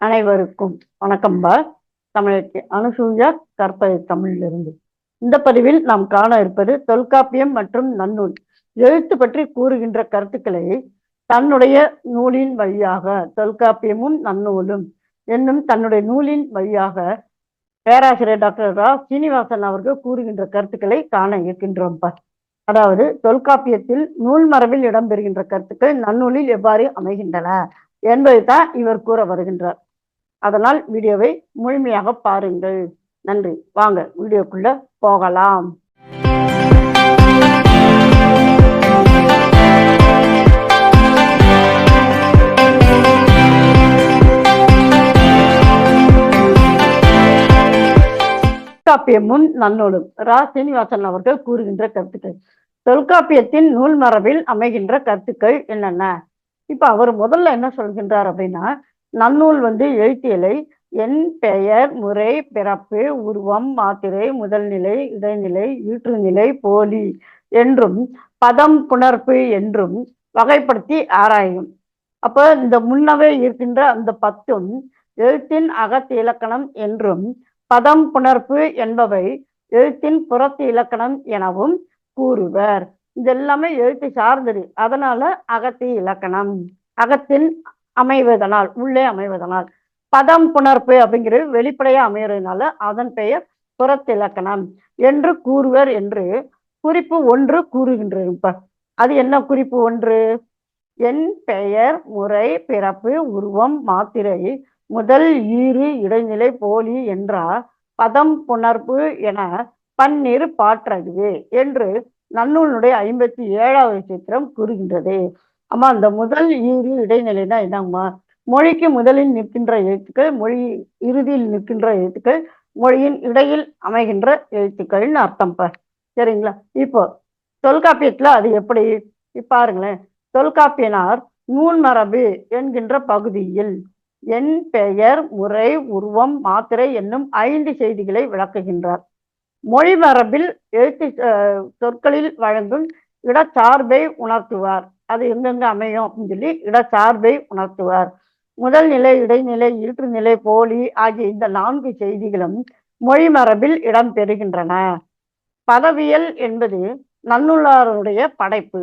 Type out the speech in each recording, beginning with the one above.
அனைவருக்கும் வணக்கம்பா தமிழச்சி அனுசூயா கற்பது தமிழிலிருந்து. இந்த பதிவில் நாம் காண இருப்பது தொல்காப்பியம் மற்றும் நன்னூல். எழுத்து பற்றி கூறுகின்ற கருத்துக்களை தன்னுடைய நூலின் வழியாக தொல்காப்பியமும் நன்னூலும் என்னும் தன்னுடைய நூலின் வழியாக பேராசிரியர் டாக்டர் ரா. சீனிவாசன் அவர்கள் கூறுகின்ற கருத்துக்களை காண இருக்கின்றோம்ப்பா அதாவது தொல்காப்பியத்தில் நூல் மரபில் இடம்பெறுகின்ற கருத்துக்கள் நன்னூலில் எவ்வாறு அமைகின்றன என்பதை தான் இவர் கூற வருகின்றார். அதனால் வீடியோவை முழுமையாக பாருங்கள். நன்றி. வாங்க வீடியோக்குள்ள போகலாம். தொல்காப்பியமும் நன்னூலும் ரா. சீனிவாசன் அவர்கள் கூறுகின்ற கருத்துக்கள். தொல்காப்பியத்தின் நூல் மரபில் அமைகின்ற கருத்துக்கள் என்னென்ன? இப்ப அவர் முதல்ல என்ன சொல்கின்றார் அப்படின்னா நன்னூல் வந்து எழுத்தியலை என் பெயர் முறை பிறப்பு உருவம் மாத்திரை முதல்நிலை இடைநிலை ஈற்றுநிலை போலி என்றும் பதம் புணர்ப்பு என்றும் வகைப்படுத்தி ஆராயும். அப்போ இந்த முன்னவே இருக்கின்ற அந்த பத்தும் எழுத்தின் அகத்து இலக்கணம் என்றும் பதம் புணர்ப்பு என்பவை எழுத்தின் புறத்து இலக்கணம் எனவும் கூறுவர். இதெல்லாமே எழுத்து சார்ந்தது. அதனால அகத்து இலக்கணம். அகத்தின் அமைவதனால் உள்ளே அமைவதனால். பதம் புணர்ப்பு அப்படிங்கிறது வெளிப்படையா அமையறதுனால அதன் பெயர் புறத்திலக்கணம் என்று கூறுவர் என்று குறிப்பு ஒன்று கூறுகின்றது. இப்ப அது என்ன குறிப்பு ஒன்று? என் பெயர் முறை பிறப்பு உருவம் மாத்திரை முதல் ஈறு இடைநிலை போலி என்றார் பதம் புணர்ப்பு என பன்னிரு பாற்றதுவே என்று நன்னூலுடைய ஐம்பத்தி ஏழாவது சித்திரம் கூறுகின்றது. அம்மா அந்த முதல் ஈறு இடைநிலைனா என்னங்கம்மா? மொழிக்கு முதலில் நிற்கின்ற எழுத்துக்கள் மொழி இறுதியில் நிற்கின்ற எழுத்துக்கள் மொழியின் இடையில் அமைகின்ற எழுத்துக்கள்னு அர்த்தம் ப சரிங்களா? இப்போ தொல்காப்பியத்துல அது எப்படி? பாருங்களேன். தொல்காப்பியனார் நூல் மரபு என்கின்ற பகுதியில் என் பெயர் முறை உருவம் மாத்திரை என்னும் ஐந்து செய்திகளை விளக்குகின்றார். மொழி மரபில் எழுத்து சொற்களில் வழங்கும் இடச்சார்பை உணர்த்துவார். அது எங்கெங்க அமையும் அப்படின்னு சொல்லி இடச்சார்பை உணர்த்துவார். முதல் நிலை இடைநிலை ஈற்றுநிலை போலி ஆகிய இந்த நான்கு செய்திகளும் மொழி மரபில் இடம் பெறுகின்றன. பதவியல் என்பது நன்னுள்ளாருடைய படைப்பு.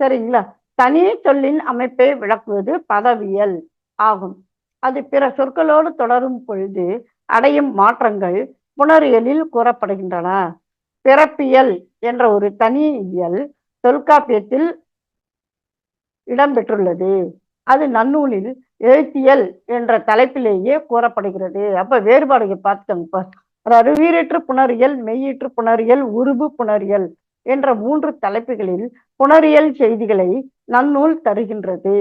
சரிங்களா? தனி சொல்லின் அமைப்பை விளக்குவது பதவியல் ஆகும். அது பிற சொற்களோடு தொடரும் பொழுது அடையும் மாற்றங்கள் புணரியலில் கூறப்படுகின்றன. பிறப்பியல் என்ற ஒரு தனி இயல் தொல்காப்பியத்தில் இடம்பெற்றுள்ளது. அது நன்னூலில் எழுத்தியல் என்ற தலைப்பிலேயே கூறப்படுகிறது. அப்ப வேறுபாடுகள் பார்த்துக்கோங்க. அதாவது வீரற்று புணரியல் மெய்யீற்று புணரியல் உருபு புணரியல் என்ற மூன்று தலைப்புகளில் புணரியல் செய்திகளை நன்னூல் தருகின்றது.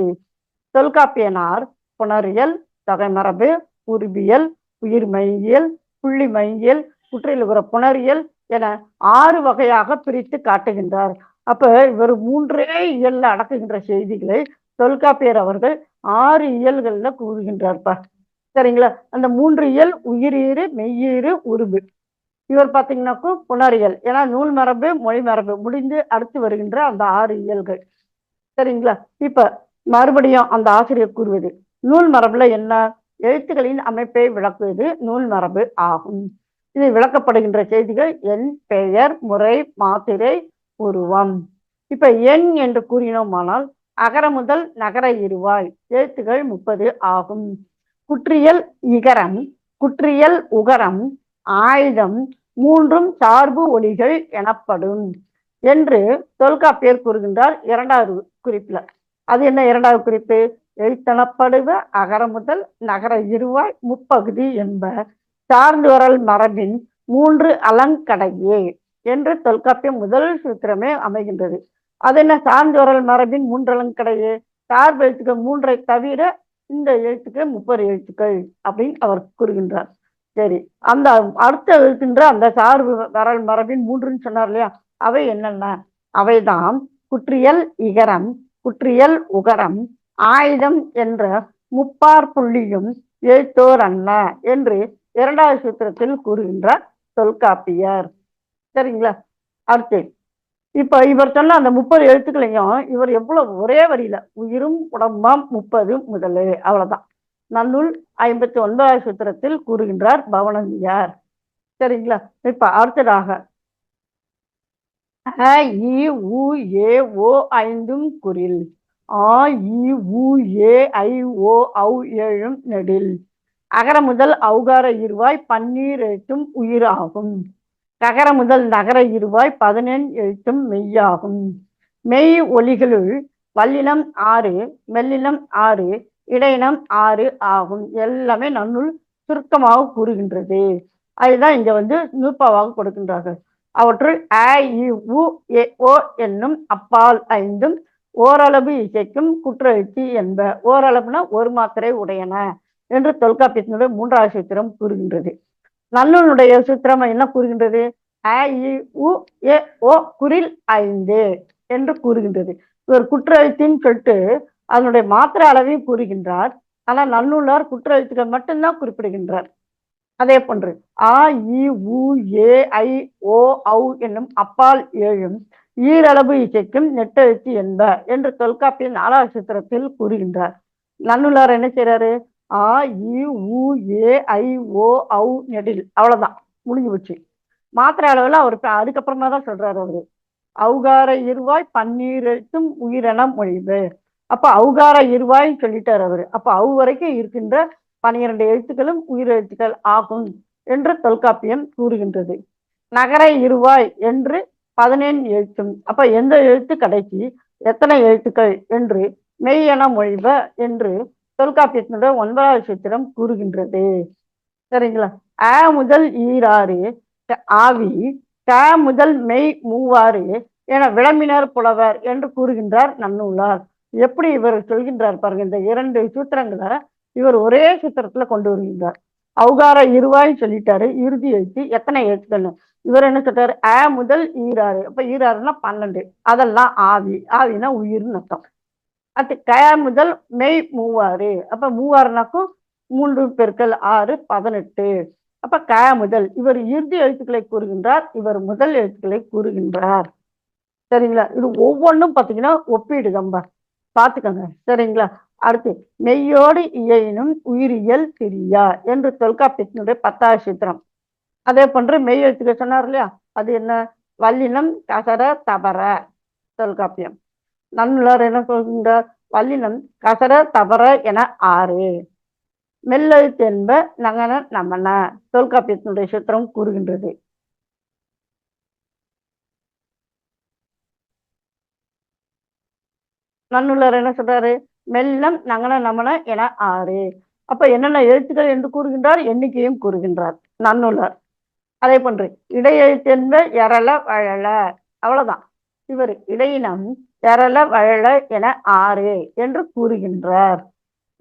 தொல்காப்பியனார் புணரியல் தொகைமரபு உருபியல் உயிர் மையியல் புள்ளி மையியல் குற்றிலுகிற புணரியல் என ஆறு வகையாக பிரித்து காட்டுகின்றார். அப்ப இவர் மூன்றே இயல்ல அடக்குகின்ற செய்திகளை தொல்காப்பியர் அவர்கள் ஆறு இயல்கள்ல கூறுகின்றார்ப்பா. சரிங்களா? அந்த மூன்று இயல் உயிரீறு மெய்யீறு உருபு இவர் பார்த்தீங்கன்னாக்கும் புணரியல். ஏன்னா நூல் மரபு மொழி மரபு முடிந்து அடுத்து வருகின்ற அந்த ஆறு இயல்கள். சரிங்களா? இப்ப மறுபடியும் அந்த ஆசிரியர் கூறுவது நூல் மரபுல என்ன? எழுத்துக்களின் அமைப்பை விளக்குவது நூல் மரபு ஆகும். இது விளக்கப்படுகின்ற செய்திகள் என் பெயர் முறை மாத்திரை உருவம். இப்ப எண் என்று கூறினோமானால் அகர முதல் நகர இருவாய் எழுத்துகள் முப்பது ஆகும். குற்றியல் இகரம் குற்றியல் உகரம் ஆயுதம் மூன்றும் சார்பு ஒளிகள் எனப்படும் என்று தொல்காப்பியர் கூறுகின்றார் இரண்டாவது குறிப்புல. அது என்ன இரண்டாவது குறிப்பு? எழுத்தனப்படுவ அகர முதல் நகர இருவாய் முப்பகுதி என்ப. சார்ந்து வரல் மரபின் மூன்று அலங்கடையே. என்று தொல்காப்பியம் முதல் சூத்திரமே அமைகின்றது. அது என்ன? சார்ந்தோரல் மரபின் மூன்று அலங்கடையே சார்பு எழுத்துக்கள் மூன்றை தவிர இந்த எழுத்துக்கள் முப்பது எழுத்துக்கள் அப்படின்னு அவர் கூறுகின்றார். சரி அந்த அடுத்த எழுத்துன்ற அந்த சார்பு வரல் மரபின் மூன்றுன்னு சொன்னார் இல்லையா? அவை என்னென்ன? அவைதான் குற்றியல் இகரம் குற்றியல் உகரம் ஆயுதம் என்ற முப்பார் புள்ளியும் எழுத்தோர் அல்ல என்று இரண்டாவது சூத்திரத்தில் கூறுகின்றார் தொல்காப்பியர். சரிங்களா அடுத்து இப்ப இவர் சொன்ன அந்த முப்பது எழுத்துக்களையும் இவர் எவ்வளவு ஒரே வரியில் உயிரும் உடம்பாம் முப்பது முதலு அவ்வளவுதான். நல்லூல் ஐம்பத்தி ஒன்பதாவது சூத்திரத்தில் கூறுகின்றார் பவனந்தியார் சரிங்களா? இப்ப அடுத்ததாக அ இ உ ஏ ஓ ஐந்தும் குரில் ஆ இ உ ஏ ஐ ஓ ஔ ஏழும் நெடில். அகர முதல் அவுகார இருவாய் பன்னீர் எழுத்தும் உயிராகும் ககர முதல் நகர இருவாய் பதினெண் எழுத்தும் மெய்யாகும். மெய் ஒலிகளுள் வல்லினம் ஆறு மெல்லினம் ஆறு இடையினம் ஆறு ஆகும். எல்லாமே நன்னுள் சுருக்கமாக கூறுகின்றது. அதுதான் இங்க வந்து நூப்பாவாக கொடுக்கின்றார்கள். அவற்றுள் அ இ உ ஏ ஓ என்னும் அப்பால் ஐந்தும் ஓரளவு இசைக்கும் குற்றெழுத்து என்ப ஓரளவுனா ஒரு மாத்திரை உடையன என்று தொல்காப்பியத்தினுடைய மூன்றாவது சூத்திரம் கூறுகின்றது. நல்லுனுடைய சூத்திரம் என்ன கூறுகின்றது? அ இ உ ஏ ஓ குரில் ஐந்து என்று கூறுகின்றது. இவர் குற்றெழுத்தின்னு சொல்லிட்டு அதனுடைய மாத்திரை அளவையும் கூறுகின்றார். ஆனால் நல்லுள்ளார் குற்றெழுத்துக்கள் மட்டும்தான் குறிப்பிடுகின்றார். அதே போன்று ஆ இ உ ஏ ஐ ஓ ஔ என்னும் அப்பால் ஏழும் ஈரளவு இசைக்கும் நெட்டெழுத்து என்ப என்று தொல்காப்பிய நாலாவது சித்திரத்தில் கூறுகின்றார். நன்னுள்ளார் என்ன செய்யறாரு ஆ இ உ ஏ ஐ ஓ ஔ நெடில். அவ்வளவுதான். முடிஞ்சு போச்சு. மாத்திரை அளவுல அவர் அதுக்கப்புறமா தான் சொல்றாரு அவரு. அவுகார இருவாய் பன்னீர் எழுத்தும் உயிரென மொழிவு. அப்ப அவுகார இருவாய் சொல்லிட்டார் அவரு. அப்போ அவு வரைக்கும் இருக்கின்ற பனிரெண்டு எழுத்துக்களும் உயிரெழுத்துக்கள் ஆகும் என்று தொல்காப்பியம் கூறுகின்றது. நகர இருவாய் என்று பதினேழு எழுத்தும். அப்ப எந்த எழுத்து கடைசி? எத்தனை எழுத்துக்கள்? என்று மெய்யென மொழிவ என்று தொல்காப்பியத்தினுடைய ஒன்பதாவது சூத்திரம் கூறுகின்றது. சரிங்களா? அ முதல் ஈராறு ஆவி க முதல் மெய் மூவாறு என விளம்பினர் புலவர் என்று கூறுகின்றார் நன்னூலார். எப்படி இவர் சொல்கின்றார் பாருங்க இந்த இரண்டு சூத்திரங்களை இவர் ஒரே சூத்திரத்துல கொண்டு வருகின்றார். அவுகார இருவாய் சொல்லிட்டாரு இறுதி எழுத்து எத்தனை எழுத்துக்கள்னு இவர் என்ன சொல்றாரு? அ முதல் ஈராறு அப்ப ஈராறுனா பன்னெண்டு. அதெல்லாம் ஆவி. ஆவினா உயிர்னு அர்த்தம். அது கயா முதல் மெய் மூவாறு. அப்ப மூவாறுனாக்கும் மூன்று பெருக்கள் ஆறு பதினெட்டு. அப்ப கயா முதல் இவர் இறுதி எழுத்துக்களை கூறுகின்றார் இவர் முதல் எழுத்துக்களை கூறுகின்றார். சரிங்களா? இது ஒவ்வொன்றும் பார்த்தீங்கன்னா ஒப்பீடு கம்பா பார்த்துக்கோங்க சரிங்களா? அடுத்து மெய்யோடு இயனும் உயிரியல் பிரியா என்று தொல்காப்பியத்தினுடைய பத்தாவது சித்திரம். அதே போன்று மெய் எழுத்துக்கள் சொன்னார் இல்லையா? அது என்ன? வல்லினம் கசர தபர தொல்காப்பியம். நன்னுலர் என்ன சொல்கின்றார் வல்லினம் கசர தவற என ஆறு. மெல்லெழுத்து என்ப நங்கன நமன. தொல்காப்பியத்தினுடைய சித்திரம் கூறுகின்றது. நன்னுலர் என்ன சொல்றாரு? மெல்லம் நங்கன நமன என ஆறு. அப்ப என்னென்ன எழுத்துக்கள் என்று கூறுகின்றார்? எண்ணிக்கையும் கூறுகின்றார். நன்னுலர் அதே போன்று இடையெழுத்து என்ப எரள வழல அவ்வளவுதான். இவர் இடையினம் எரள வழல என ஆறு என்று கூறுகின்றார்.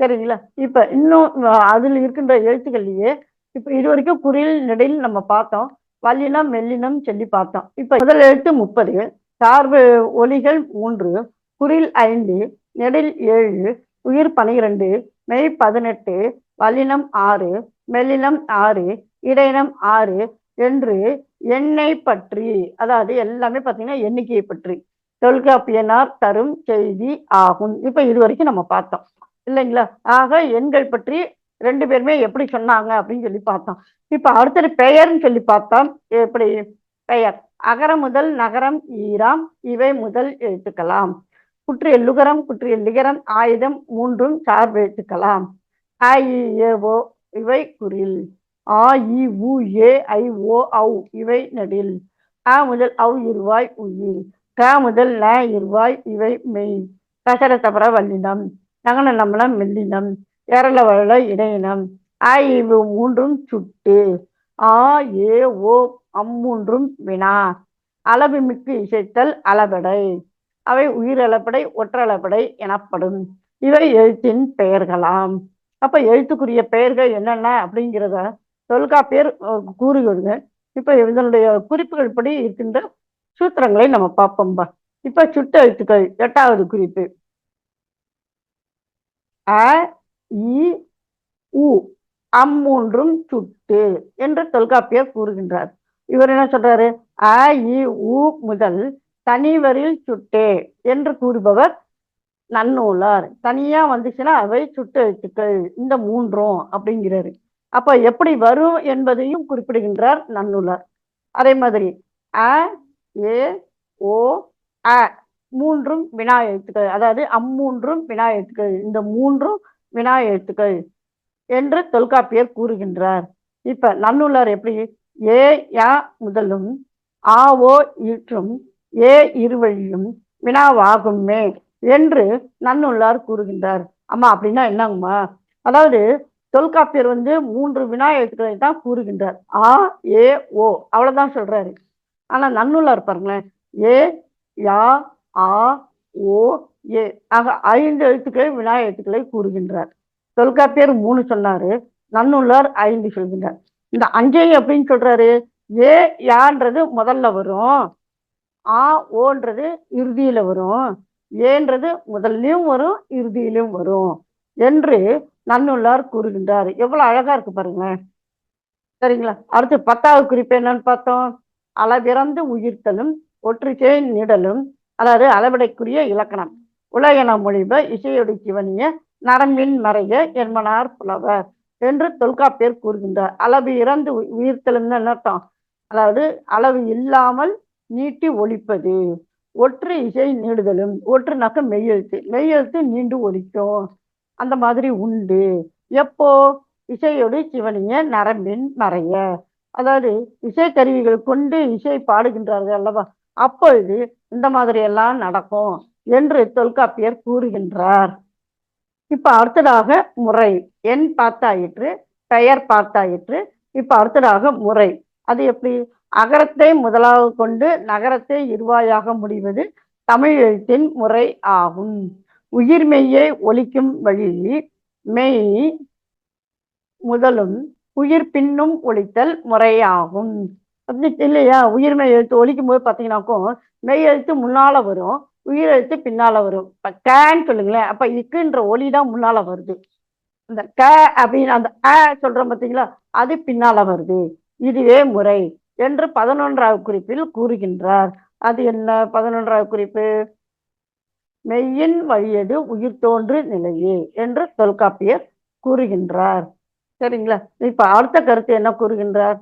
சரிங்களா? இப்ப இன்னும் அதில் இருக்கின்ற எழுத்துக்கள்லயே இப்ப இது வரைக்கும் குறில் நெடில் நம்ம பார்த்தோம். வல்லினம் மெல்லினம் சொல்லி பார்த்தோம். இப்ப முதல் எழுத்து முப்பது சார்பு ஒலிகள் மூன்று குறில் ஐந்து நெடில் ஏழு உயிர் பனிரெண்டு மெய் பதினெட்டு வல்லினம் ஆறு மெல்லினம் ஆறு இடையினம் ஆறு என்று எண்ணெய் பற்றி அதாவது எல்லாமே பார்த்தீங்கன்னா எண்ணிக்கையை பற்றி. தொல்காப்பியனார் தரும் செய்தி ஆகும். இப்ப இது வரைக்கும் நம்ம பார்த்தோம். இல்லைங்களா? ஆக எண்கள் பற்றி ரெண்டு பேருமே எப்படி சொன்னாங்க அப்படின்னு சொல்லி பார்த்தோம். இப்ப அடுத்தது பெயர்னு சொல்லி பார்த்தோம். எப்படி? பெயர். அகர முதல் நகரம் ஈராம் இவை முதல் எழுத்துக்கலாம். குற்று எல்லுகரம் குற்று எல்லிகரம் ஆயுதம் மூன்றும் சார்பு எழுத்துக்கலாம். ஆ இ ஓ இவை குறில். ஆ இ உ ஏ ஐ ஓ ஔ இவை நடில். அ முதல் ஔ இருவாய் உயிர் க முதல் ந இருவாய் இவை மெய். கசர வல்லினம் நகன நம்மளம் மெல்லினம் ஏரள வள இடையினம் ஆ இவு மூன்றும் சுட்டு ஆ ஏ ஓ அம்மூன்றும் வினா. அளவு மிக்கு இசைத்தல் அளபடை. அவை உயிரளப்படை ஒற்றளப்படை எனப்படும். இவை எழுத்தின் பெயர்களாம். அப்ப எழுத்துக்குரிய பெயர்கள் என்னென்ன அப்படிங்கிறத தொல்காப்பியர் கூறுகிறது இப்ப இதனுடைய குறிப்புகள் படி இருக்கின்ற சூத்திரங்களை நம்ம பார்ப்போம்பா. இப்ப சுட்டு எழுத்துக்கள் எட்டாவது குறிப்பு. அ இ உ அம்மூன்றும் சுட்டு என்று தொல்காப்பியர் கூறுகின்றார். இவர் என்ன சொல்றாரு? அ இ உ முதல் தனிவரில் சுட்டே என்று கூறுபவர் நன்னூலார். தனியா வந்துச்சுன்னா அவை சுட்டு எழுத்துக்கள் இந்த மூன்றும் அப்படிங்கிறாரு. அப்ப எப்படி வரும் என்பதையும் குறிப்பிடுகின்றார் நன்னூலார். அதே மாதிரி அ ஏ ஓ அ. மூன்றும் வினா எழுத்துக்கள். அதாவது அம்மூன்றும் வினா எழுத்துக்கள். இந்த மூன்றும் வினா எழுத்துக்கள் என்று தொல்காப்பியர் கூறுகின்றார். இப்ப நன்னுள்ளார் எப்படி? ஏ யா முதலும் ஆ ஓ ஈற்றும் ஏ இருவழியும் வினாவாகுமே என்று நன்னுள்ளார் கூறுகின்றார். அம்மா அப்படின்னா என்னங்கம்மா? அதாவது தொல்காப்பியர் வந்து மூன்று வினா எழுத்துக்களை தான் கூறுகின்றார். ஆ ஏ ஓ. அவ்வளவுதான் சொல்றாரு. ஆனா நன்னூலார் பாருங்களேன். ஏ யா ஆ ஓ ஏ. ஆக ஐந்து எழுத்துக்களை வினா எழுத்துக்களை கூறுகின்றார். தொல்காப்பியர் மூணு சொன்னாரு. நன்னுள்ளார் ஐந்து சொல்கின்றார். இந்த அஞ்சை அப்படின்னு சொல்றாரு? ஏ யான்றது முதல்ல வரும். ஆ ஓன்றது இறுதியில வரும். ஏன்றது முதல்லயும் வரும் இறுதியிலும் வரும் என்று நன்னுள்ளார் கூறுகின்றார். எவ்வளவு அழகா இருக்கு பாருங்களேன். சரிங்களா? அடுத்து பத்தாவது குறிப்பு என்னன்னு பார்த்தோம். அளவிறந்து உயிர்த்தலும் ஒற்றுச்சே நிடலும் அதாவது அளவிடைக்குரிய இலக்கணம். உலகன மொழிப இசையொடி சிவனிய நரம்பின் மறைய என்பனார் புலவர் என்று தொல்காப்பியர் கூறுகின்றார். அளவு இறந்து உ- உயிர்த்தலும் என்ன அர்த்தம். அதாவது அளவு இல்லாமல் நீட்டி ஒழிப்பது. ஒற்று இசை நீடுதலும் ஒற்றுனாக்க மெய்யெழுத்து மெய்யெழுத்து நீண்டு ஒலிக்கும் அந்த மாதிரி உண்டு. எப்போ? இசையோடு சிவனிய நரம்பின் மறைய அதாவது இசைக்கருவிகள் கொண்டு இசை பாடுகின்றார்கள் அல்லவா? அப்பொழுது இந்த மாதிரி எல்லாம் நடக்கும் என்று தொல்காப்பியர் கூறுகின்றார். இப்ப அடுத்ததாக முறை. எண் பார்த்தாயிற்று பெயர் பார்த்தாயிற்று இப்ப அடுத்ததாக முறை. அது எப்படி? அகரத்தை முதலாக கொண்டு நகரத்தை இருவாயாக முடிவது தமிழ் எழுத்தின் முறை ஆகும். உயிர்மெய்யை ஒழிக்கும் வழி மெய் முதலும் உயிர் பின்னும் ஒழித்தல் முறையாகும். அப்படி இல்லையா? உயிர்மை எழுத்து ஒழிக்கும் போது பார்த்தீங்கன்னாக்கும் மெய் எழுத்து முன்னால வரும் உயிர் எழுத்து பின்னால வரும். இப்ப கேன்னு சொல்லுங்களேன். அப்ப இக்குன்ற ஒலி தான் முன்னால வருது. அந்த க அப்படின்னு அந்த அ சொல்றோம் பார்த்தீங்களா? அது பின்னால வருது. இதுவே முறை என்று பதினொன்றாவது குறிப்பில் கூறுகின்றார். அது என்ன? பதினொன்றாவது குறிப்பு. மெய்யின் வழியது உயிர் தோன்று நிலையே என்று தொல்காப்பியர் கூறுகின்றார். சரிங்களா? இப்ப அடுத்த கருத்து என்ன கூறுகின்றார்?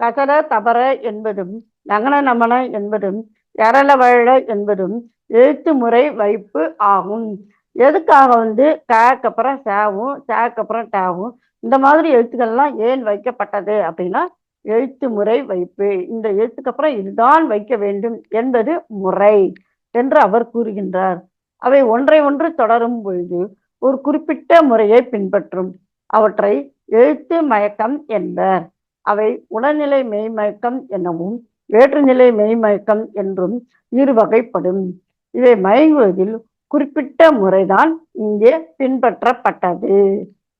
கசர தபர என்பதும் நகன நமன என்பதும் எரள வழ என்பதும் எழுத்து முறை வைப்பு ஆகும். எதுக்காக வந்து கக்கு சேவும் சேக்கு டேவும் இந்த மாதிரி எழுத்துக்கள்லாம் ஏன் வைக்கப்பட்டது அப்படின்னா எழுத்து முறை வைப்பு. இந்த எழுத்துக்கு அப்புறம் இதுதான் வைக்க வேண்டும் என்பது முறை என்று அவர் கூறுகின்றார். அவை ஒன்றை ஒன்று தொடரும் பொழுது ஒரு குறிப்பிட்ட முறையை பின்பற்றும். அவற்றை எழுத்து மயக்கம் என்பர். அவை உடல்நிலை மெய்மயக்கம் எனவும் வேற்றுநிலை மெய்மயக்கம் என்றும் இரு வகைப்படும் இதை மயங்குவதில் குறிப்பிட்ட முறைதான் இங்கே பின்பற்றப்பட்டது.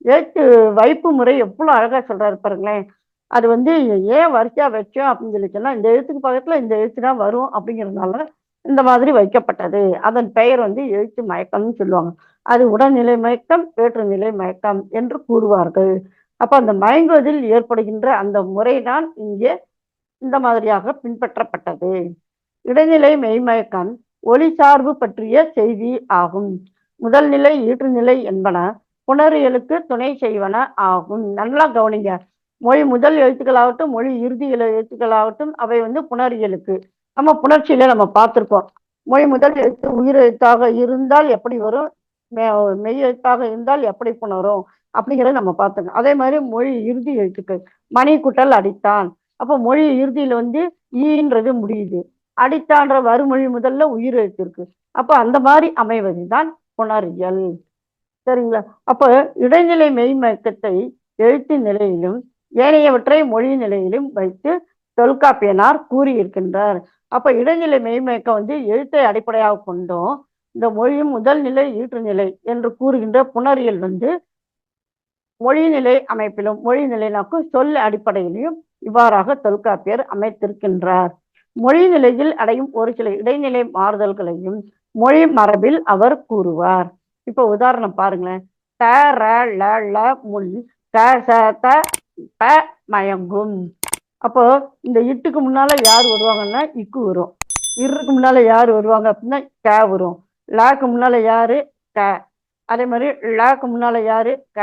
எழுத்து வைப்பு முறை எவ்வளவு அழகா சொல்றாரு பாருங்களேன். அது வந்து ஏன் வரிசையா வச்சோம் அப்படின்னு சொல்லி சொன்னா இந்த எழுத்துக்கு பக்கத்தில் இந்த எழுத்து தான் வரும் அப்படிங்கிறதுனால இந்த மாதிரி வைக்கப்பட்டது. அதன் பெயர் வந்து எழுத்து மயக்கம்னு சொல்லுவாங்க. அது உடல்நிலை மயக்கம் வேற்றுநிலை மயக்கம் என்று கூறுவார்கள். அப்ப அந்த மயங்குவதில் ஏற்படுகின்ற அந்த முறைதான் இங்கே இந்த மாதிரியாக பின்பற்றப்பட்டது. இடைநிலை மெய்மயக்கம் ஒளி சார்பு பற்றிய செய்தி ஆகும். முதல் நிலை ஈற்றுநிலை என்பன புணரியலுக்கு துணை செய்வன ஆகும். நல்லா கவனிங்க. மொழி முதல் எழுத்துக்களாகட்டும் மொழி இறுதி எழுத்துக்களாகட்டும் அவை வந்து புணரியலுக்கு. நம்ம புணர்ச்சியில நம்ம பார்த்துருக்கோம் மொழி முதல் எழுத்து உயிர் எழுத்தாக இருந்தால் எப்படி வரும்? மெய் எழுத்தாக இருந்தால் எப்படி புணரும்? அப்படிங்கிறத நம்ம பார்த்துக்கணும். அதே மாதிரி மொழி இறுதி எழுத்துக்கள். மணி குட்டல் அடித்தான். அப்போ மொழி இறுதியில வந்து ஈன்றது முடியுது. அடித்தான்ற வறுமொழி முதல்ல உயிர் எழுத்து இருக்கு அப்போ அந்த மாதிரி அமைவது தான் புணரியல். சரிங்களா? அப்போ இடைநிலை மெய்மயக்கத்தை எழுத்து நிலையிலும் ஏனையவற்றை மொழி நிலையிலும் வைத்து தொல்காப்பியனார் கூறியிருக்கின்றார். அப்ப இடைநிலை மெய்மயக்கம் வந்து எழுத்தை அடிப்படையாக கொண்டும் இந்த மொழி முதல் நிலை ஈற்று நிலை என்று கூறுகின்ற புணரியல் வந்து மொழிநிலை அமைப்பிலும் மொழி நிலைனாக்கும் சொல் அடிப்படையிலையும் இவ்வாறாக தொல்காப்பியர் அமைத்திருக்கின்றார். மொழி நிலையில் அடையும் ஒரு சில இடைநிலை மாறுதல்களையும் மொழி மரபில் அவர் கூறுவார். இப்ப உதாரணம் பாருங்களேன். த ர ல ல முன் க ச த ப மயங்கும். அப்போ இந்த இட்டுக்கு முன்னால யார் வருவாங்கன்னா இக்கு வரும். இருக்கு முன்னால யார் வருவாங்க அப்படின்னா க வரும். லாக்கு முன்னால யாரு? க. அதே மாதிரி லாக்கு முன்னால யாரு? க.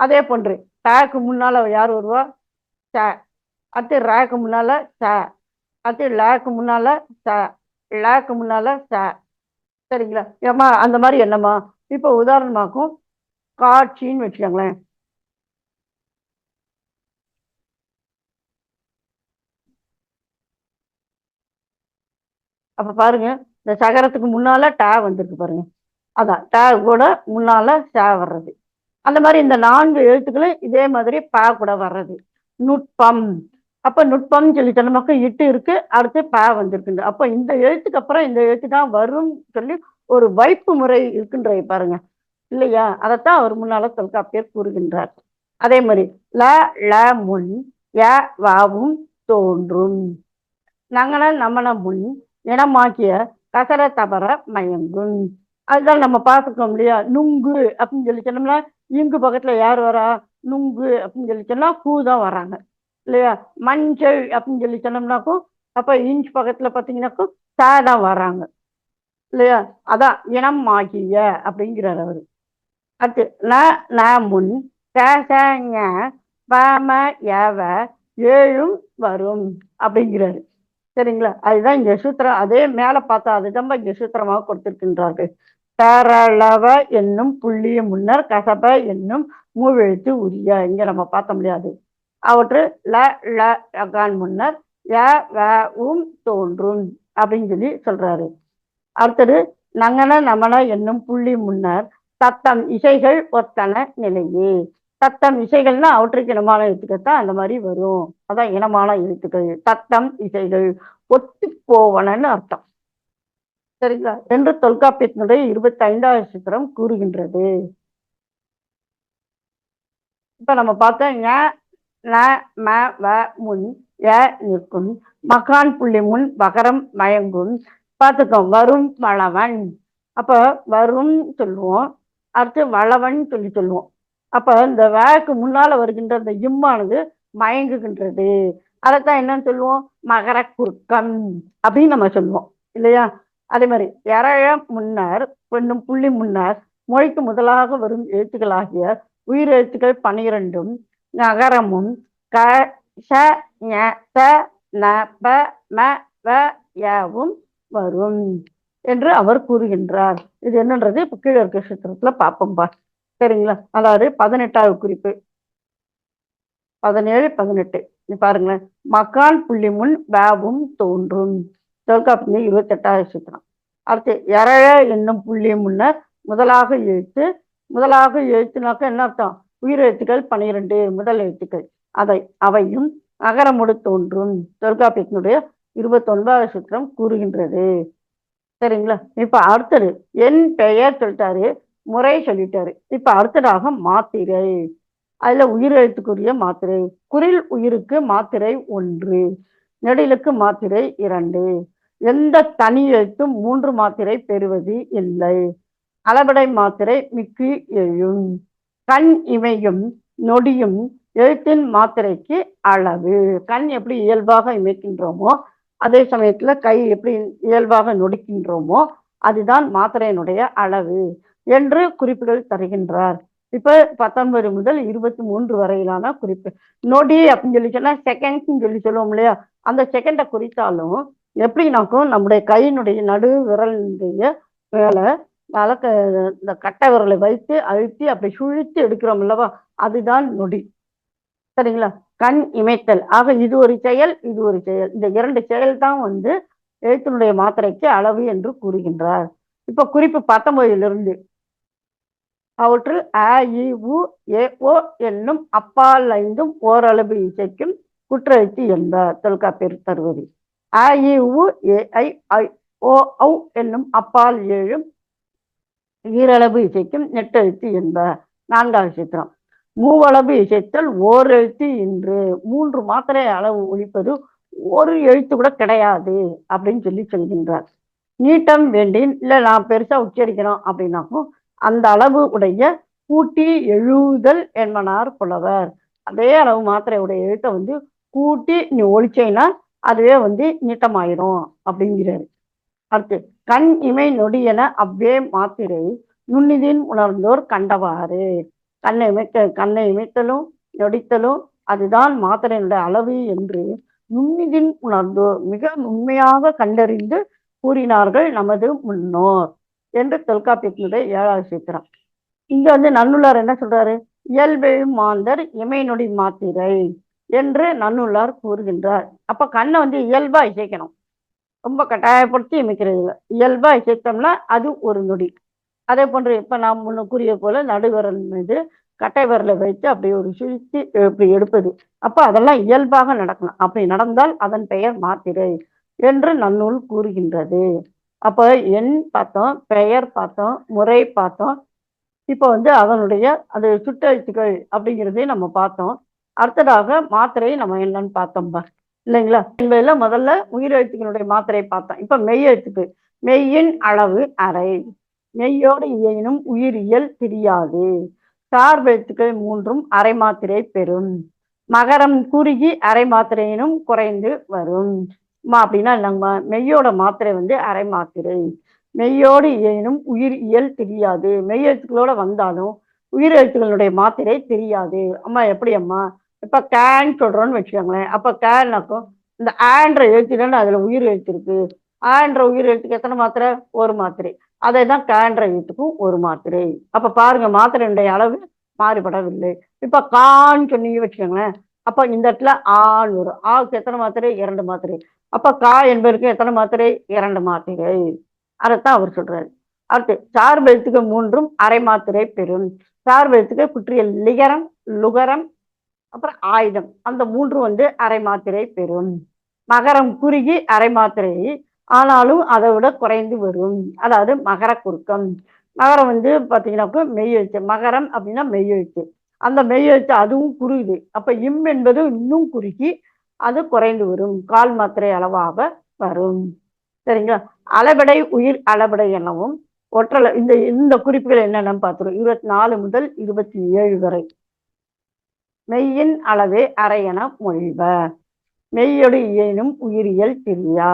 அதே போன்று டேக்கு முன்னால யார் வருவா? ச. அடுத்து ரேக்கு முன்னால ச. அடுத்து லேக்கு முன்னால ச. லேக்கு முன்னால ச. சரிங்களா? ஏம்மா அந்த மாதிரி என்னம்மா? இப்போ உதாரணமாக்கும் காட்சின்னு வச்சுக்கோங்களேன். அப்போ பாருங்கள் இந்த சகரத்துக்கு முன்னால டா வந்திருக்கு பாருங்க. அதான் டா கூட முன்னால சா வர்றது. அந்த மாதிரி இந்த நான்கு எழுத்துக்களும் இதே மாதிரி பா கூட வர்றது. நுட்பம். அப்ப நுட்பம் சொல்லி சொன்னமாக்க இட்டு இருக்கு அடுத்து பா வந்திருக்குங்க அப்ப இந்த எழுத்துக்கு அப்புறம் இந்த எழுத்து தான் வரும் சொல்லி ஒரு வைப்பு முறை இருக்கின்றது பாருங்க. இல்லையா? அதைத்தான் அவர் முன்னால தொல்காப்பியர் கூறுகின்றார். அதே மாதிரி ல ல முன் ய வாவும் தோன்றும். நங்கன நம்மள முன் இனமாக்கிய கசர தபர மயங்கும். அதுதான் நம்ம பார்த்துக்கோம் இல்லையா? நுங்கு அப்படின்னு சொல்லி சொன்னோம்னா இங்கு பக்கத்துல யார் வரா? நுங்கு அப்படின்னு சொல்லி சொன்னா பூ தான் வராங்க. இல்லையா? மஞ்சள் அப்படின்னு சொல்லி சொன்னோம்னாக்கும் அப்ப இன்ச் பக்கத்துல பாத்தீங்கன்னாக்கும் சே தான் வராங்க. இல்லையா? அதான் இனம் ஆகிய அப்படிங்கிறார் அவரு. அடுத்து ந ந முன் ஞ ஏழும் வரும் அப்படிங்கிறாரு. சரிங்களா? அதுதான் இங்க சூத்திரம். அதே மேல பார்த்தா அதுதான் இங்க சூத்திரமாக கொடுத்திருக்கின்றார்கள். பேரளவ என்னும் புள்ளிய முன்னர் கசப என்னும் மூவெழுத்து உரிய. இங்க நம்ம பார்த்த முடியாது அவற்று ல ல அகான் முன்னர் ய வ உம் தோன்றும் அப்படின்னு சொல்லி சொல்றாரு. அடுத்தது நங்கன நமன என்னும் புள்ளி முன்னர் சத்தம் இசைகள் ஒத்தன நிலையே. தத்தம் இசைகள்னா அவற்றுக்கு இனமான எழுத்துக்கள் அந்த மாதிரி வரும். அதான் இனமான எழுத்துக்கள். தத்தம் இசைகள் ஒத்து போவனன்னு அர்த்தம். சரிங்களா? என்று தொல்காப்பியத்தினுடைய இருபத்தி ஐந்தாவது சித்திரம் கூறுகின்றது. இப்ப நம்ம பார்த்தோம் ந ம வ முன் ஏ நிற்கும். மகான் புள்ளி முன் பகரம் மயங்கும். பார்த்துக்கோ வரும் வளவன். அப்ப வரும் சொல்லுவோம். அடுத்து வளவன் சொல்லி சொல்லுவோம். அப்ப இந்த வேக்கு முன்னால வருகின்ற இந்த இம்மானது மயங்குகின்றது. அதைத்தான் என்னன்னு சொல்லுவோம்? மகர குறுக்கம் அப்படின்னு நம்ம சொல்லுவோம். இல்லையா? அதே மாதிரி இறைய முன்னர் பெண்ணும் புள்ளி முன்னர் மொழிக்கு முதலாக வரும் எழுத்துக்களாகிய உயிரெழுத்துக்கள் பனிரெண்டும் நகரமும் க ச ந ப ம வ யவும் வரும் என்று அவர் கூறுகின்றார். இது என்னன்றது? இப்போ கீழே இருக்க சித்திரத்தில் பார்ப்போம்பா. சரிங்களா? அதாவது பதினெட்டாவது குறிப்பு. பதினேழு பதினெட்டு. பாருங்களேன். மக்கான் புள்ளி முன் வேவும் தோன்றும். தொல்காப்பிய இருபத்தி எட்டாவது சித்திரம். அடுத்து எரழ என்னும் புள்ளி முன்னர் முதலாக எழுத்து முதலாக எழுத்துனாக்க என்ன அர்த்தம்? உயிர் எழுத்துக்கள் பனிரெண்டு முதல் எழுத்துக்கள். அதை அவையும் அகரமுடு தோன்றும். தொல்காப்பியத்தினுடைய இருபத்தொன்பதாவது ஒன்பதாவது கூறுகின்றது. சரிங்களா? இப்ப அடுத்தது என் பெயர் சொல்லிட்டாரு. முறை சொல்லிட்டாரு. இப்ப அடுத்ததாக மாத்திரை. அதுல உயிரெழுத்துக்குரிய மாத்திரை. குரில் உயிருக்கு மாத்திரை ஒன்று. நெடிலுக்கு மாத்திரை இரண்டு. எந்த தனி எழுத்தும் மூன்று மாத்திரை பெறுவது இல்லை. அளபடை மாத்திரை மிக்கு எழும். கண் இமையும் நொடியும் எழுத்தின் மாத்திரைக்கு அளவு. கண் எப்படி இயல்பாக இமைக்கின்றோமோ அதே சமயத்துல கை எப்படி இயல்பாக நொடிக்கின்றோமோ அதுதான் மாத்திரையினுடைய அளவு. என்று குறிப்புகள் தருகின்றார். இப்ப பத்தொன்பது முதல் இருபத்தி மூன்று வரையிலான குறிப்பு. நொடி அப்படின்னு சொல்லி சொன்னா செகண்ட்ஸ்ன்னு சொல்லி சொல்லுவோம் இல்லையா? அந்த செகண்டை குறித்தாலும் எப்படின்னாக்கும் நம்முடைய கையினுடைய நடு விரலுடைய வேலை வழக்க இந்த கட்டை விரலை வைத்து அழுத்தி அப்படி சுழித்து எடுக்கிறோம் அல்லவா? அதுதான் நொடி. சரிங்களா? கண் இமைத்தல். ஆக இது ஒரு செயல் இது ஒரு செயல். இந்த இரண்டு செயல் தான் வந்து எழுத்தினுடைய மாத்திரைக்கு அளவு என்று கூறுகின்றார். இப்ப குறிப்பு பத்தொன்பதிலிருந்து அவற்றில் அ இ உ ஏ ஓ என்னும் அப்பால் ஐந்தும் ஓரளவு இசைக்கும் குற்றெழுத்து என்பார். தொல்காப்பியர் தருவது அ இ உ ஏ ஐ ஐ ஓ ஔ என்னும் அப்பால் ஏழும் ஈரளவு இசைக்கும் நெட்டெழுத்து என்பார். நான்காவது சித்திரம். மூவளவு இசைத்தல் ஓர் எழுத்து இன்று. மூன்று மாத்திரை அளவு ஒழிப்பது ஒரு எழுத்து கூட கிடையாது அப்படின்னு சொல்லி சொல்கின்றார். நீட்டம் வேண்டின் இல்லை நான் பெருசா உச்சரிக்கணும் அப்படின்னாக்கும் அந்த அளவு உடைய கூட்டி எழுதுதல் என்பனார் புலவர். அதே அளவு மாத்திரை உடைய எழுத்தை வந்து கூட்டி நீ ஒழிச்சைனா அதுவே வந்து நீட்டமாயிரும் அப்படிங்கிறாரு. அடுத்து கண் இமை நொடியென அவ்வே மாத்திரை நுண்ணிதின் உணர்ந்தோர் கண்டவாறு. கண்ணை இமைக்க கண்ணை இமைத்தலும் நொடித்தலும் அதுதான் மாத்திரையினுடைய அளவு என்று நுண்ணிதின் உணர்ந்தோர் மிக உண்மையாக கண்டறிந்து கூறினார்கள் நமது முன்னோர். என்று தொல்காப்பியத்தினுடைய ஏழாவது சித்திரம். இங்க வந்து நன்னுள்ளார் என்ன சொல்றாரு? இயல்பெழும் மாந்தர் இமை மாத்திரை என்று நன்னுள்ளார் கூறுகின்றார். அப்ப கண்ணை வந்து இயல்பா இசைக்கணும். ரொம்ப கட்டாயப்படுத்தி இமைக்கிறது இல்லை. இயல்பா இசைத்தோம்னா அது ஒரு நொடி. அதே போன்று இப்ப நாம் முன்ன கூறிய போல நடுவரல் மீது கட்டை விரலை வைத்து அப்படி ஒரு சுழித்து இப்படி எடுப்பது. அப்ப அதெல்லாம் இயல்பாக நடக்கணும். அப்படி நடந்தால் அதன் பெயர் மாத்திரை என்று நன்னூல் கூறுகின்றது. அப்போ எண் பார்த்தோம் பெயர் பார்த்தோம் முறை பார்த்தோம். இப்போ வந்து அதனுடைய அது சுட்டெழுத்துக்கள் அப்படிங்கிறதையும் நம்ம பார்த்தோம். அடுத்ததாக மாத்திரை நம்ம என்னன்னு பார்த்தோம்பா இல்லைங்களா? என்பதில் முதல்ல உயிரெழுத்துக்களுடைய மாத்திரையை பார்த்தோம். இப்போ மெய் எழுத்துக்கு மெய்யின் அளவு அறை. மெய்யோடு இயனும் உயிரியல் தெரியாது. சார்பெழுத்துக்கள் மூன்றும் அரை மாத்திரை பெறும். மகரம் குறுகி அரை மாத்திரையினும் குறைந்து வரும். மா அப்படின்னா நம்ம மெய்யோட மாத்திரை வந்து அரை மாத்திரை. மெய்யோடு ஏனும் உயிர் இயல் தெரியாது. மெய் எழுத்துக்களோட வந்தாலும் உயிர் எழுத்துக்களுடைய மாத்திரை தெரியாது. அம்மா எப்படி அம்மா? இப்போ கேன் சொல்றோம்னு வச்சுக்கோங்களேன். அப்ப கேன்னாக்கும் இந்த ஆன்ற எழுத்துலன்னு அதுல உயிர் எழுத்து இருக்கு. ஆன்ற உயிர் எழுத்துக்கு எத்தனை மாத்திரை? ஒரு மாத்திரை. அதை தான் கேன்ற எழுத்துக்கும் ஒரு மாத்திரை. அப்ப பாருங்க மாத்திரையுடைய அளவு மாறுபடவில்லை. இப்போ கான்னு சொன்னீங்க வச்சுக்கோங்களேன். அப்ப இந்த இடத்துல ஆண் வரும். ஆவுக்கு எத்தனை மாத்திரை? இரண்டு மாத்திரை. அப்ப கா என்பதற்கு எத்தனை மாத்திரை? இரண்டு மாத்திரை. அதைத்தான் அவர் சொல்றாரு. அடுத்து சார்பெழுத்துக்கு மூன்றும் அரை மாத்திரை பெறும். சார்பெழுத்துக்கு குற்றிய லிகரம் லுகரம் அப்புறம் ஆயுதம். அந்த மூன்று வந்து அரை மாத்திரை பெறும். மகரம் குறுகி அரை மாத்திரை ஆனாலும் அதை விட குறைந்து வரும். அதாவது மகர குறுக்கம். மகரம் வந்து பார்த்தீங்கன்னாக்கா மெய்யெழுத்து. மகரம் அப்படின்னா மெய்யெழுத்து. அந்த மெய்யெழுத்து அதுவும் குறுகுது. அப்போ இம் என்பது இன்னும் குறுகி அது குறைந்து வரும். கால் மாத்திரை அளவாக வரும். சரிங்களா? அளபடை உயிர் அளபடை எனவும் ஒற்றலை இந்த இந்த குறிப்புகள் என்னென்னு பார்த்துருவோம். இருபத்தி நாலு முதல் இருபத்தி ஏழு வரை. மெய்யின் அளவே அறை என மொழிப. மெய்யொடு இயனும் உயிரியல் தெரியா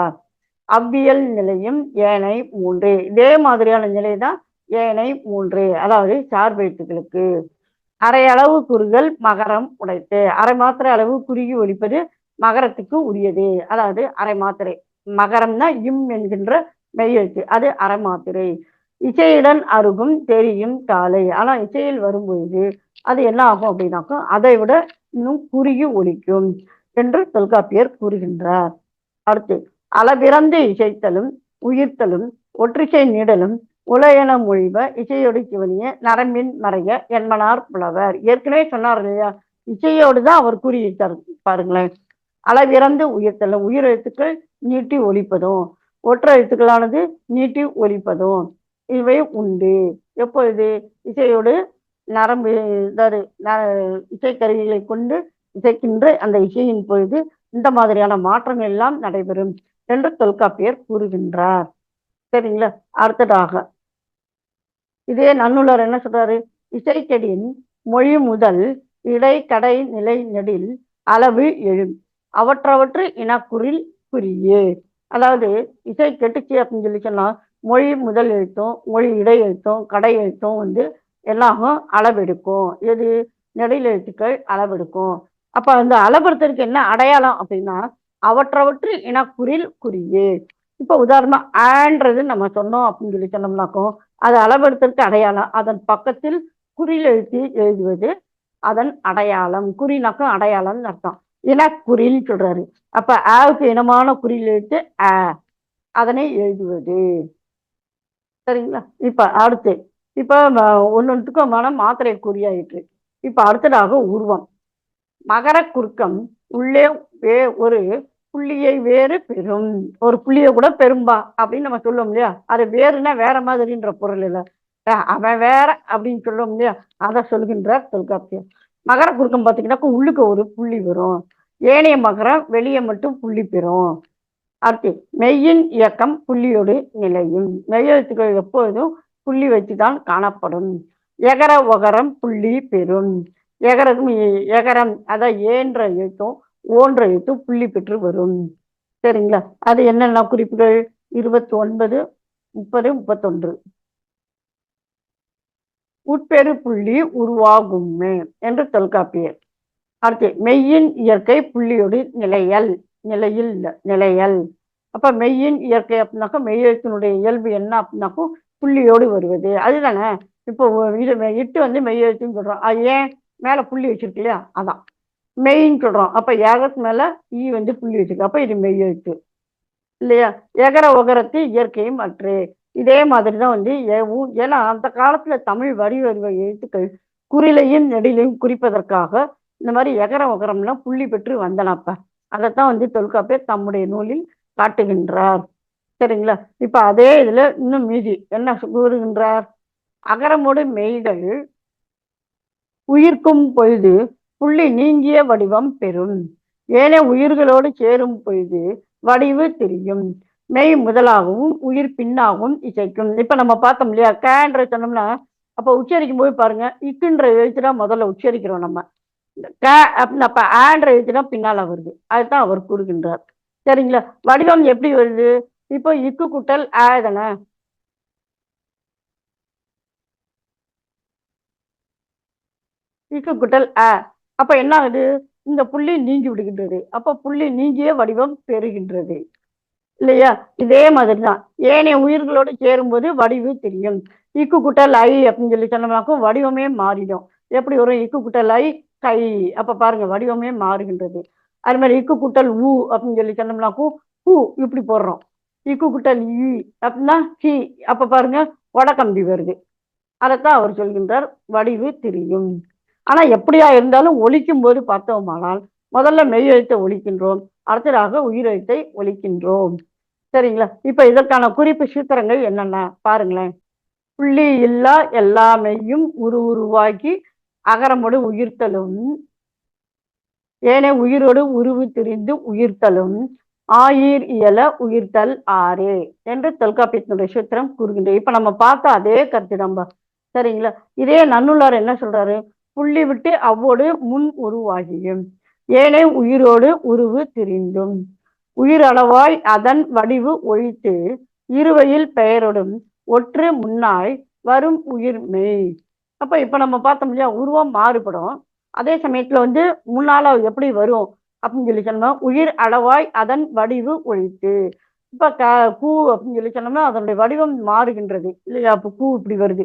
அவ்வியல் நிலையும் ஏனை மூன்று. இதே மாதிரியான நிலை தான் ஏனை மூன்று. அதாவது சார்பெழுத்துக்களுக்கு அரை அளவு குறுகள் மகரம் உடைத்து. அரை மாத்திரை அளவு குறுகி ஒழிப்பது மகரத்துக்கு உரியது. அதாவது அரை மாத்திரை. மகரம்னா இம் என்கின்ற மெய்யெழுத்து. அது அரை மாத்திரை. இசையுடன் அருகும் தெரியும் காலை ஆனா இசையில் வரும்பொழுது அது என்ன ஆகும் அப்படின்னாக்கா அதை விட இன்னும் குறுகி ஒழிக்கும் என்று தொல்காப்பியர் கூறுகின்றார். அடுத்து அளபிறந்து இசைத்தலும் உயிர்த்தலும் ஒற்றிசை நீடலும் உலயன மொழிவ இசையோடு வழிய நரம்பின் மறைய என்மனார் புலவர். ஏற்கனவே சொன்னார் இல்லையா? இசையோடு தான் அவர் கூறியிருக்கார் பாருங்களேன். அளவிறந்து உயர்த்தலும் உயிர் எழுத்துக்கள் நீட்டி ஒழிப்பதும் ஒற்ற எழுத்துக்களானது நீட்டி ஒலிப்பதும். இவை உண்டு. எப்பொழுது? இசையோடு நரம்பு இதாவது இசைக்கருவிகளை கொண்டு இசைக்கின்ற அந்த இசையின் பொழுது இந்த மாதிரியான மாற்றங்கள் எல்லாம் நடைபெறும் என்று தொல்காப்பியர் கூறுகின்றார். சரிங்களா? அடுத்ததாக. இதே நன்னுலர் என்ன சொல்றாரு? இசைக்கடியின் மொழி முதல் இடை கடை நிலை நெடில் அளவு எழும். அவற்றவற்று இனக்குறில் குறியு. அதாவது இசை கெட்டுச்சு அப்படின்னு சொல்லி சொன்னா மொழி முதல் எழுத்தும் மொழி இடை எழுத்தும் கடை எழுத்தும் வந்து எல்லாமும் அளவெடுக்கும். எது? நெடையில் எழுத்துக்கள் அளவெடுக்கும். அப்ப அந்த அளவெடுத்ததுக்கு என்ன அடையாளம் அப்படின்னா அவற்றவற்று இனக்குறில் குறியே. இப்ப உதாரணமா ஆன்றது நம்ம சொன்னோம் அப்படின்னு சொல்லி சொன்னோம்னாக்கும் அது அளவெடுத்ததுக்கு அடையாளம். அதன் பக்கத்தில் குறில் எழுத்தி எழுதுவது அதன் அடையாளம். குறினாக்கும் அடையாளம்னு அர்த்தம். இனக்குறின்னு சொல்றாரு. அப்ப ஆவுக்கு இனமான குறில் எடுத்து ஆ அதனை எழுதுவது. சரிங்களா? இப்ப அடுத்து இப்ப ஒன்னொன்றுக்கும் மனம் மாத்திரை குறியாயிற்று. இப்ப அடுத்ததாக உருவம். மகர குறுக்கம் உள்ளே வே ஒரு புள்ளியை வேறு பெறும். ஒரு புள்ளியை கூட பெரும்பா அப்படின்னு நம்ம சொல்லுவோம் இல்லையா? அது வேறுனா வேற மாதிரின்ற பொருள் இல்லை. அவன் வேற அப்படின்னு சொல்லுவோம் இல்லையா? அதை சொல்கின்றார் தொல்காப்பியம் மகர குறுக்கம் பார்த்தீங்கன்னாக்கா உள்ளுக்கு ஒரு புள்ளி வரும். ஏனைய மகரம் வெளியே மட்டும் புள்ளி பெறும். அடுத்து மெய்யின் இயக்கம் புள்ளியோடு நிலையும். மெய்யெழுத்துக்கள் எப்பொழுதும் புள்ளி வச்சுதான் காணப்படும். எகர ஒகரம் புள்ளி பெறும். எகரம் எகரம் அதான் ஏன்ற எழுத்தும் ஓன்ற எழுத்தும் புள்ளி பெற்று வரும். சரிங்களா? அது என்னென்ன குறிப்புகள்? இருபத்தி ஒன்பது முப்பது முப்பத்தொன்று. உட்பெரு புள்ளி உருவாகுமே என்று தொல்காப்பியர். அடுத்து மெய்யின் இயற்கை புள்ளியோடு நிலையல் நிலையில் நிலையல். அப்ப மெய்யின் இயற்கை அப்படின்னாக்கா மெய்யெழுத்தினுடைய இயல்பு என்ன அப்படின்னாக்கா புள்ளியோடு வருவது. அதுதானே? இப்போ இது இட்டு வந்து மெய்யெழுத்துன்னு சொல்றோம். அது ஏன்? மேல புள்ளி வச்சிருக்கு இல்லையா? அதான். மெய்ன்னு சொல்றோம். அப்ப ஏகத்து மேல ஈ வந்து புள்ளி வச்சிருக்கு. அப்ப இது மெய்யெழுத்து. இல்லையா? எகர உகரத்து இயற்கையும் அற்று. இதே மாதிரி தான் வந்து ஏவும் ஏன்னா அந்த காலத்துல தமிழ் வரி எழுத்துக்கள் குறிலையும் நெடிலையும் குறிப்பதற்காக இந்த மாதிரி எகர ஒகரம்லாம் புள்ளி பெற்று வந்தனாப்ப அதைத்தான் வந்து தொல்காப்பியர் தம்முடைய நூலில் காட்டுகின்றார். சரிங்களா? இப்ப அதே இதுல இன்னும் மீதி என்ன கூறுகின்றார்? அகரமோடு மெய்கள் உயிர்க்கும் பொழுது புள்ளி நீங்கிய வடிவம் பெறும். ஏனே உயிர்களோடு சேரும் பொழுது வடிவு தெரியும். மெய் முதலாகவும் உயிர் பின்னாகவும் இசைக்கும். இப்ப நம்ம பார்த்தோம் இல்லையா கேன்ற சொன்னோம்னா அப்ப உச்சரிக்கும் போது பாருங்க இக்குன்ற எழுத்து தான் முதல்ல உச்சரிக்கிறோம் நம்ம. இந்த க அப்போ அப்ப ஆன்ற எழுத்து தான் பின்னால வருது. அதுதான் அவர் கூறுகின்றார். சரிங்களா? வடிவம் எப்படி வருது? இப்போ இக்கு குட்டல் ஆ தானே? இக்கு குட்டல் அ அப்ப என்ன ஆகுது? இந்த புள்ளி நீங்கி விடுகின்றது. அப்ப புள்ளி நீங்கிய வடிவம் பெறுகின்றது. இல்லையா? இதே மாதிரி தான் ஏனைய உயிர்களோடு சேரும்போது வடிவு தெரியும். இக்கு குட்டல் ஐ அப்படின்னு சொல்லி சொன்னோம்னாக்கும் வடிவமே மாறிடும். எப்படி வரும்? இக்கு குட்டல் ஐ கை. அப்ப பாருங்க வடிவமே மாறுகின்றது. அது மாதிரி இக்கு குட்டல் ஊ அப்படின்னு சொல்லி சொன்னோம்னாக்கும் ஹூ இப்படி போடுறோம். இக்கு குட்டல் இ அப்படின்னா ஹி. அப்ப பாருங்க வடக்கம்பி வருது. அதைத்தான் அவர் சொல்கின்றார் வடிவு தெரியும். ஆனா எப்படியா இருந்தாலும் ஒழிக்கும் போது பார்த்தோமானால் முதல்ல மெய் எழுத்தை ஒழிக்கின்றோம் அடுத்ததாக உயிரெழுத்தை ஒழிக்கின்றோம் சரிங்களா? இப்ப இதற்கான குறிப்பு சூத்திரங்கள் என்னென்ன? பாருங்களேன். புள்ளி இல்லா எல்லாமையும் உரு உருவாக்கி அகரமோடு உயிர்த்தலும் ஏனே உயிரோடு உருவு திரிந்து உயிர்த்தலும் ஆயிர் இயல உயிர்த்தல் ஆறு என்று தொல்காப்பியத்தினுடைய சூத்திரம் கூறுகின்றது. இப்ப நம்ம பார்த்த அதே கருத்து நம்ம சரிங்களா? இதே நன்னுள்ளார் என்ன சொல்றாரு? புள்ளி விட்டு அவ்வோடு முன் உருவாகியும். ஏனே உயிரோடு உருவு திரிந்தும். உயிரளவாய் அதன் வடிவு ஒழித்து இருவையில் பெயரொடும். ஒற்று முன்னாய் வரும் உயிர் மெய். அப்ப இப்ப நம்ம பார்த்தோம் இல்லையா உருவம் மாறுபடும். அதே சமயத்துல வந்து முன்னால எப்படி வரும் அப்படின்னு சொல்லி சொன்னோம்னா உயிர் அளவாய் அதன் வடிவு ஒழித்து. இப்ப க பூ அப்படின்னு சொல்லி சொன்னோம்னா அதனுடைய வடிவம் மாறுகின்றது. இல்லையா அப்ப பூ இப்படி வருது.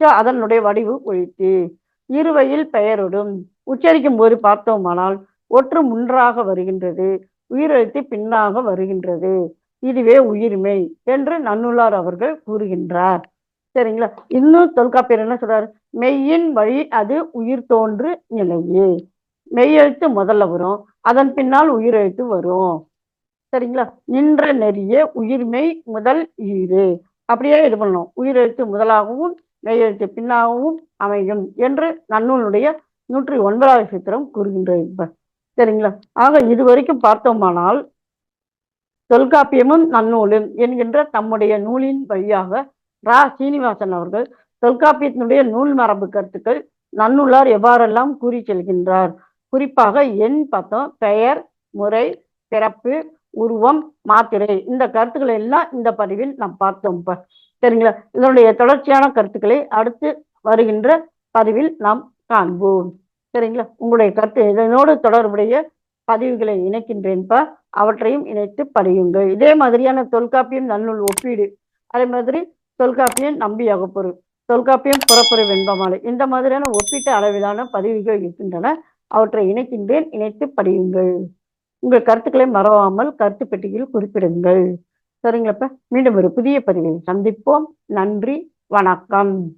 So, அதனுடைய வடிவு ஒழித்து இருவையில் பெயரொடும். உச்சரிக்கும் போது பார்த்தோமானால் ஒற்று முன்றாக வருகின்றது. உயிரெழுத்து பின்னாக வருகின்றது. இதுவே உயிர்மை என்று நன்னுள்ளார் அவர்கள் கூறுகின்றார். சரிங்களா? இன்னும் தொல்காப்பியர் என்ன சொல்றாரு? மெய்யின் வழி அது உயிர் தோன்று நிலையே. மெய்யெழுத்து முதல்ல வரும். அதன் பின்னால் உயிரெழுத்து வரும். சரிங்களா? நின்ற நெறிய உயிர்மை முதல் ஈறு. அப்படியே இது பண்ணணும். உயிரெழுத்து முதலாகவும் மெய்யெழுத்து பின்னாகவும் அமையும் என்று நன்னூலுடைய நூற்றி ஒன்பதாவது சித்திரம் கூறுகின்றது. சரிங்களா? ஆக இது வரைக்கும் பார்த்தோமானால் தொல்காப்பியமும் நன்னூலும் என்கின்ற தம்முடைய நூலின் வழியாக ரா. சீனிவாசன் அவர்கள் தொல்காப்பியத்தினுடைய நூல் மரபு கருத்துக்கள் நன்னூலார் எவ்வாறெல்லாம் கூறி செல்கின்றார்? குறிப்பாக எண் பார்த்தோம் பெயர் முறை பிறப்பு உருவம் மாத்திரை இந்த கருத்துக்களை எல்லாம் இந்த பதிவில் நாம் பார்த்தோம் சரிங்களா? இதனுடைய தொடர்ச்சியான கருத்துக்களை அடுத்து வருகின்ற பதிவில் நாம் காண்போம். சரிங்களா? உங்களுடைய கருத்து இதனோடு தொடர்புடைய பதிவுகளை இணைக்கின்றேன்ப்பா அவற்றையும் இணைத்து படியுங்கள். இதே மாதிரியான தொல்காப்பியம் நன்னூல் ஒப்பீடு. அதே மாதிரி தொல்காப்பியம் நம்பி அகப்பொரு தொல்காப்பியம் புறப்புற வெண்பமாலை. இந்த மாதிரியான ஒப்பீட்டு அளவிலான பதிவுகள் இருக்கின்றன. அவற்றை இணைக்கின்றேன். இணைத்து படியுங்கள். உங்கள் கருத்துக்களை மறவாமல் கருத்து பெட்டியில் குறிப்பிடுங்கள். சரிங்களப்ப? மீண்டும் ஒரு புதிய பதிவில் சந்திப்போம். நன்றி. வணக்கம்.